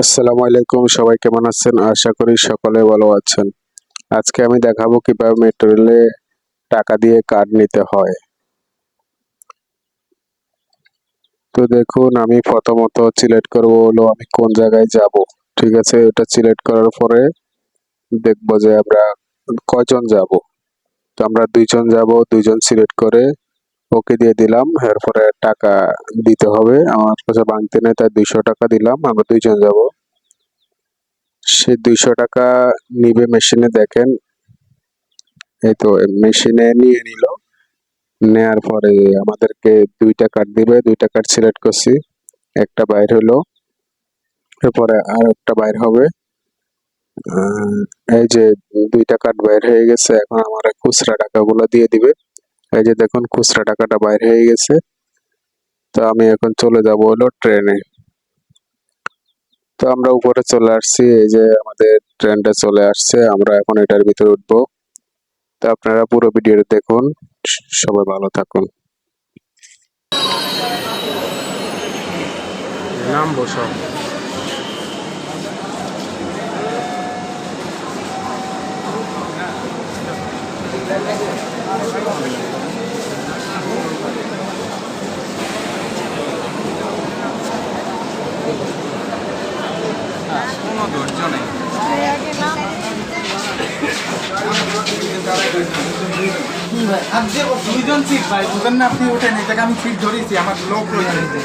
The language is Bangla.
আসসালামু আলাইকুম, সবাই কেমন আছেন? আশা করি সকলে ভালো আছেন। আজকে আমি দেখাবো কীভাবে মেট্রো টাকা দিয়ে কার্ড নিতে হয়। তো দেখুন, আমি প্রথমত সিলেক্ট করব হলো আমি কোন জায়গায় যাব। ঠিক আছে? এটা সিলেক্ট করার পরে দেখব যে আমরা কয়জন যাব। তো আমরা দুইজন যাব, দুইজন সিলেক্ট করে ওকে দিয়ে দিলাম। এরপরে টাকা দিতে হবে। আমার কাছে বাংতে নেই, তাই দুইশো টাকা দিলাম। আমরা দুইজন যাব। সে দুইশো টাকা নিবে মেশিনে দেখেন। এই তো মেশিনে নিয়ে নিল। নেয়ার পরে আমাদেরকে দুইটা কার্ড দিবে, দুইটা কার্ড সিলেক্ট করছি। একটা বাইর হলো, এরপরে আর একটা বাইর হবে। এই যে দুইটা কার্ড বাইর হয়ে গেছে, এখন আমার খুচরা টাকাগুলো দিয়ে দিবে। এই যে দেখুন, খুচরা টাকাটা বাইর হয়ে গেছে। তো আমি এখন চলে যাব হলো ট্রেনে তো আমরা উপরে চলে আসছি, এই যে আমাদের ট্রেনটা চলে আসছে, আমরা এখন এটার ভিতরে উঠবো। তো আপনারা পুরো ভিডিওটা দেখুন সবাই ভালো থাকুন ধৈর্য নেই দুইজন সিট ভাই বুঝেন না আপনি ওঠেন এটাকে আমি সিট ধরেছি আমার লোক রয়েছে